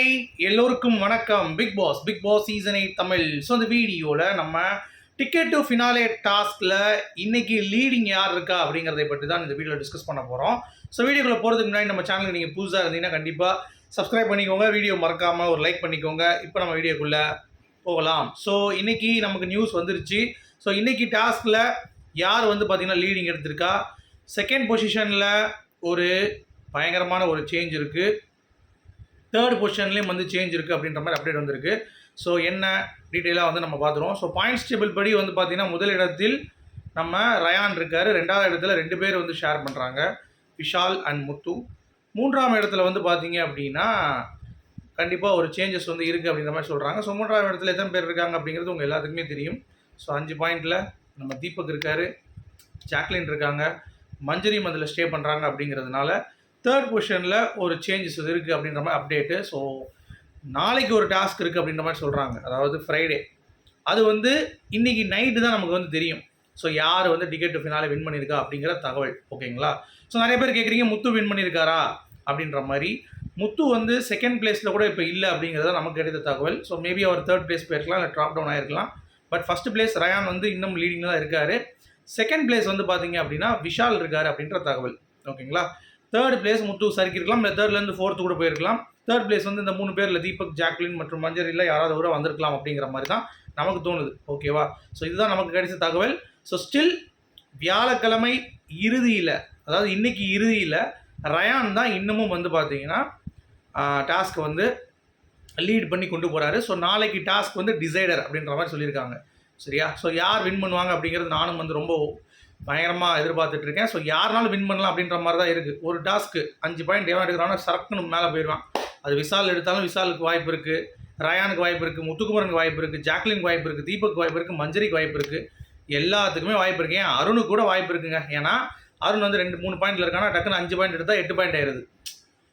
Hi எல்லோருக்கும் வணக்கம். Bigg Boss Bigg Boss season eight Tamil. So இந்த வீடியோவில் நம்ம டிக்கெட் டு ஃபினாலே டாஸ்கில் இன்னைக்கு லீடிங் யார் இருக்கா அப்படிங்கிறதை பற்றி தான் இந்த வீடியோவில் டிஸ்கஸ் பண்ண போகிறோம் ஸோ வீடியோக்குள்ள போகிறதுக்கு முன்னாடி நம்ம சேனலுக்கு நீங்கள் புதுசாக இருந்தீங்கன்னா கண்டிப்பாக சப்ஸ்கிரைப் பண்ணிக்கோங்க. வீடியோ மறக்காமல் ஒரு லைக் பண்ணிக்கோங்க. இப்போ நம்ம வீடியோக்குள்ளே போகலாம். ஸோ இன்னைக்கு நமக்கு நியூஸ் வந்துருச்சு. ஸோ இன்றைக்கி டாஸ்கில் யார் வந்து பார்த்தீங்கன்னா லீடிங் எடுத்திருக்கா? செகண்ட் பொசிஷனில் ஒரு பயங்கரமான ஒரு சேஞ்ச் இருக்குது தேர்ட் பொசிஷன்லேயும் வந்து சேஞ்ச் இருக்குது அப்படின்ற மாதிரி அப்டேட் வந்திருக்கு. ஸோ என்ன டீட்டெயிலாக வந்து நம்ம பார்த்துருவோம். ஸோ பாயிண்ட்ஸ் டேபிள் படி வந்து பார்த்தீங்கன்னா முதல் இடத்தில் நம்ம ரயான் இருக்கார். ரெண்டாவது இடத்துல ரெண்டு பேர் வந்து ஷேர் பண்ணுறாங்க விஷால் அண்ட் முத்து. மூன்றாம் இடத்துல வந்து பார்த்தீங்க அப்படின்னா கண்டிப்பாக ஒரு சேஞ்சஸ் வந்து இருக்குது அப்படின்ற மாதிரி சொல்கிறாங்க ஸோ மூன்றாம் இடத்துல எத்தனை பேர் இருக்காங்க அப்படிங்கிறது உங்கள் எல்லாத்துக்குமே தெரியும். ஸோ அஞ்சு பாயிண்டில் நம்ம தீபக் இருக்கார். ஜாக்லின் இருக்காங்க. மஞ்சரியும் அதில் ஸ்டே பண்ணுறாங்க அப்படிங்கிறதுனால தேர்ட் பொசிஷனில் ஒரு சேஞ்சஸ் இருக்குது அப்படின்ற மாதிரி அப்டேட்டு ஸோ நாளைக்கு ஒரு டாஸ்க் இருக்குது அப்படின்ற மாதிரி சொல்கிறாங்க அதாவது ஃப்ரைடே அது வந்து இன்றைக்கி நைட்டு தான் நமக்கு வந்து தெரியும். ஸோ யார் வந்து டிக்கெட் ஃபினாலே வின் பண்ணியிருக்கா அப்படிங்கிற தகவல் ஓகேங்களா ஸோ நிறைய பேர் கேட்குறீங்க முத்து வின் பண்ணியிருக்காரா அப்படின்ற மாதிரி. முத்து வந்து செகண்ட் பிளேஸில் கூட இப்போ இல்லை அப்படிங்கிறத நமக்கு கிடைத்த தகவல். ஸோ மேபி அவர் தேர்ட் பிளேஸ் போயிருக்கலாம் இல்லை ட்ராப் டவுன் ஆயிருக்கலாம். பட் ஃபஸ்ட் பிளேஸ் ரயான் வந்து இன்னும் லீடிங்கில் தான் இருக்கார். செகண்ட் பிளேஸ் வந்து பார்த்தீங்க அப்படின்னா விஷால் இருக்கார் அப்படின்ற தகவல் ஓகேங்களா தேர்ட் பிளேஸ் முத்து சறுக்கிருக்கலாம் இல்லை தேர்ட்லேருந்து ஃபோர்த்து கூட போயிருக்கலாம். தேர்ட் பிளேஸ் வந்து இந்த மூணு பேரில் தீபக் ஜாக்லின் மற்றும் மஞ்சரியில் யாராவது கூட வந்திருக்கலாம் அப்படிங்கிற மாதிரி தான் நமக்கு தோணுது. ஓகேவா ஸோ இதுதான் நமக்கு கிடைச்ச தகவல். ஸோ ஸ்டில் வியாழக்கிழமை இறுதியில் அதாவது இன்றைக்கி இறுதியில் ரயான் தான் இன்னமும் வந்து பார்த்தீங்கன்னா டாஸ்க் வந்து லீட் பண்ணி கொண்டு போகிறாரு ஸோ நாளைக்கு டாஸ்க் வந்து டிசைடர் அப்படின்ற மாதிரி சொல்லியிருக்காங்க. சரியா? ஸோ யார் வின் பண்ணுவாங்க அப்படிங்கிறது நானும் வந்து ரொம்ப பயங்கரமாக எதிர்பார்த்துட்டு இருக்கேன். ஸோ யாருனாலும் வின் பண்ணலாம் அப்படின்ற மாதிரி தான் இருக்குது ஒரு டாஸ்க்கு அஞ்சு பாயிண்ட் எவன் எடுக்கிறானோ சரக்குன்னு மேலே போயிடுவான். அது விசால் எடுத்தாலும் விசாலுக்கு வாய்ப்பு இருக்குது ரயானுக்கு வாய்ப்பு இருக்குது முத்துக்குமரனுக்கு வாய்ப்பு இருக்குது ஜாக்லினுக்கு வாய்ப்பு இருக்குது தீபக் வாய்ப்பு இருக்குது மஞ்சரிக்கு வாய்ப்பு இருக்குது எல்லாத்துக்குமே வாய்ப்பு இருக்கு. ஏன்? அருணுக்கு கூட வாய்ப்பு இருக்குங்க. ஏன்னா அருண் வந்து ரெண்டு மூணு பாயிண்டில் இருக்கானா டக்குன்னு அஞ்சு பாயிண்ட் எடுத்தால் எட்டு பாயிண்ட் ஆயிடுது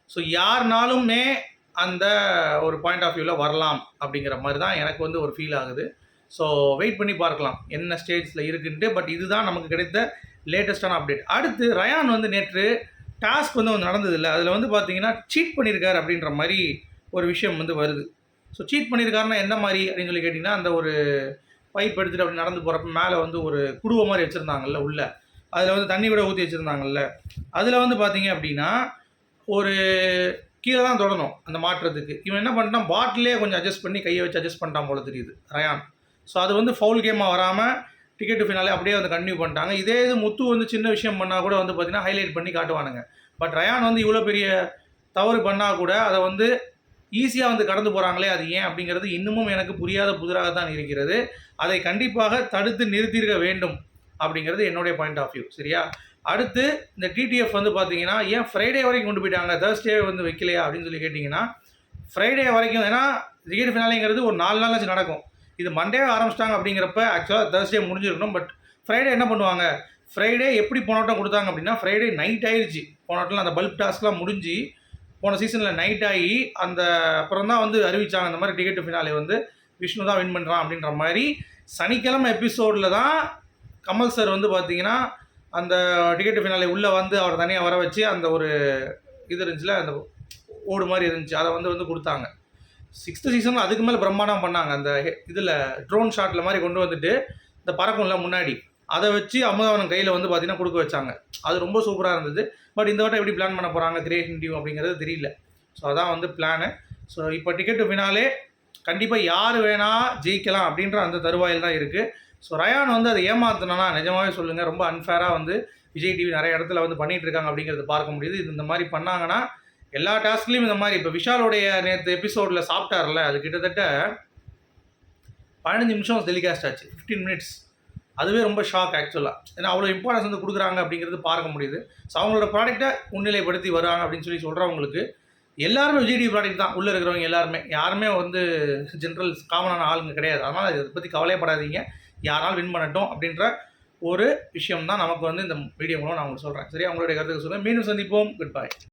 ஸோ யாருனாலுமே அந்த ஒரு பாயிண்ட் ஆஃப் வியூவில் வரலாம் அப்படிங்கிற மாதிரி தான் எனக்கு வந்து ஒரு ஃபீல் ஆகுது. ஸோ வெயிட் பண்ணி பார்க்கலாம் என்ன ஸ்டேஜில் இருக்குன்ட்டு பட் இதுதான் நமக்கு கிடைத்த லேட்டஸ்டான அப்டேட் அடுத்து ரயான் வந்து நேற்று டாஸ்க் வந்து ஒன்று நடந்தது இல்லை அதில் வந்து பார்த்தீங்கன்னா சீட் பண்ணியிருக்காரு அப்படின்ற மாதிரி ஒரு விஷயம் வந்து வருது. ஸோ சீட் பண்ணியிருக்காருன்னா எந்த மாதிரி அப்படின்னு சொல்லி கேட்டிங்கன்னா அந்த ஒரு பைப் எடுத்துகிட்டு அப்படி நடந்து போகிறப்ப மேலே வந்து ஒரு குடுவை மாதிரி வச்சுருந்தாங்கல்ல உள்ளே. அதில் வந்து தண்ணி கூட ஊற்றி வச்சுருந்தாங்கல்ல. அதில் வந்து பார்த்தீங்க அப்படின்னா ஒரு கீழே தான் தொடணும் அந்த மாற்றத்துக்கு. இவன் என்ன பண்ணிட்டான்? பாட்டிலே கொஞ்சம் அட்ஜஸ்ட் பண்ணி கையை வச்சு அட்ஜஸ்ட் பண்ணிட்டான் போல தெரியுது. ரயான் ஸோ அது வந்து ஃபவுல் கேமாக வராமல் டிக்கெட் ஃபினாலே அப்படியே வந்து கண்டினியூ பண்ணிட்டாங்க. இதே இது முத்து வந்து சின்ன விஷயம் பண்ணால் கூட வந்து பார்த்தீங்கன்னா ஹைலைட் பண்ணி காட்டுவானுங்க. பட் ரயான் வந்து இவ்வளோ பெரிய தவறு பண்ணால் கூட அதை வந்து ஈஸியாக வந்து கடந்து போகிறாங்களே அது ஏன் அப்படிங்கிறது இன்னமும் எனக்கு புரியாத புதிராக தான் இருக்கிறது. அதை கண்டிப்பாக தடுத்து நிறுத்தியிருக்க வேண்டும் அப்படிங்கிறது என்னுடைய பாயிண்ட் ஆஃப் வியூ சரியா? அடுத்து இந்த டிடிஎஃப் வந்து பார்த்தீங்கன்னா ஏன் ஃப்ரைடே வரைக்கும் கொண்டு போயிட்டாங்க? தேர்ஸ்டே வந்து வைக்கலையா அப்படின்னு சொல்லி கேட்டிங்கன்னா ஃப்ரைடே வரைக்கும் ஏன்னா டிக்கெட் ஃபினாலேங்கிறது ஒரு நாலு நாள் நடக்கும். இது மண்டே ஆரம்பிச்சிட்டாங்க அப்படிங்கிறப்ப ஆக்சுவலாக தேர்ஸ்டே முடிஞ்சிருக்கணும். பட் ஃப்ரைடே என்ன பண்ணுவாங்க? ஃப்ரைடே எப்படி போனோட்டம் கொடுத்தாங்க அப்படின்னா ஃப்ரைடே நைட் ஆயிடுச்சு போனோட்டில் அந்த பல்ப் டாஸ்க்லாம் முடிஞ்சு போன சீசனில் நைட் ஆகி அந்த அப்புறம் தான் வந்து அறிவிச்சாங்க அந்த மாதிரி டிக்கெட் ஃபினாலே வந்து விஷ்ணு தான் வின் பண்ணுறான் அப்படின்ற மாதிரி. சனிக்கிழமை எபிசோடில் தான் கமல் சார் வந்து பார்த்தீங்கன்னா அந்த டிக்கெட் ஃபினாலே உள்ளே வந்து அவர் தனியாக வர வச்சு அந்த ஒரு இது இருந்துச்சுல அந்த ஓடு மாதிரி இருந்துச்சு. அதை வந்து வந்து கொடுத்தாங்க. சிக்ஸ்த்து சீசனில் அதுக்கு மேலே பிரம்மாண்டம் பண்ணாங்க. அந்த இதில் ட்ரோன் ஷாட்டில் மாதிரி கொண்டு வந்துட்டு இந்த பறக்கும்ல முன்னாடி அதை வச்சு அமுதவனம் கையில் வந்து பார்த்தீங்கன்னா கொடுக்க வச்சாங்க. அது ரொம்ப சூப்பராக இருந்தது. பட் இந்த வட்டம் எப்படி பிளான் பண்ண போகிறாங்க கிரியேஷன் டீம் அப்படிங்கிறது தெரியல. ஸோ அதான் வந்து பிளானு ஸோ இப்போ டிக்கெட்டு வினாலே கண்டிப்பாக யார் வேணால் ஜெயிக்கலாம் அப்படின்ற அந்த தருவாயில் தான் இருக்குது ஸோ ரயான் வந்து அதை ஏமாத்தினா நிஜமாகவே சொல்லுங்கள் ரொம்ப அன்ஃபேராக வந்து விஜய் டிவி நிறைய இடத்துல வந்து பண்ணிகிட்டு இருக்காங்க அப்படிங்கிறது பார்க்க முடியுது. இது இந்த மாதிரி பண்ணாங்கன்னா எல்லா டாஸ்க்லேயும் இந்த மாதிரி இப்போ விஷாலுடைய நேற்று எபிசோடில் சாப்பிட்டார்ல அது கிட்டத்தட்ட பதினஞ்சு நிமிஷம் டெலிகாஸ்ட் ஆச்சு ஃபிஃப்டீன் மினிட்ஸ் அதுவே ரொம்ப ஷாக் ஆக்சுவலாக ஏன்னா அவ்வளோ இம்பார்ட்டன்ஸ் வந்து கொடுக்குறாங்க அப்படிங்கிறது பார்க்க முடியுது. ஸோ அவங்களோட ப்ராடக்ட்டை முன்னிலைப்படுத்தி வராங்க அப்படின்னு சொல்லி சொல்கிறவங்களுக்கு எல்லாருமே விஜய் டிவி ப்ராடக்ட் தான். உள்ளே இருக்கிறவங்க எல்லாருமே. யாருமே வந்து ஜென்ரல் காமனான ஆளுங்க கிடையாது. அதனால் இதை பற்றி கவலையப்படாதீங்க யாரால் வின் பண்ணட்டும் அப்படின்ற ஒரு விஷயம் தான் நமக்கு வந்து இந்த வீடியோ மூலம் நான் உங்களுக்கு சொல்கிறேன் சரி அவங்களுடைய கருத்துக்கு சொல்லுங்கள் மீண்டும் சந்திப்போம். குட் பாய்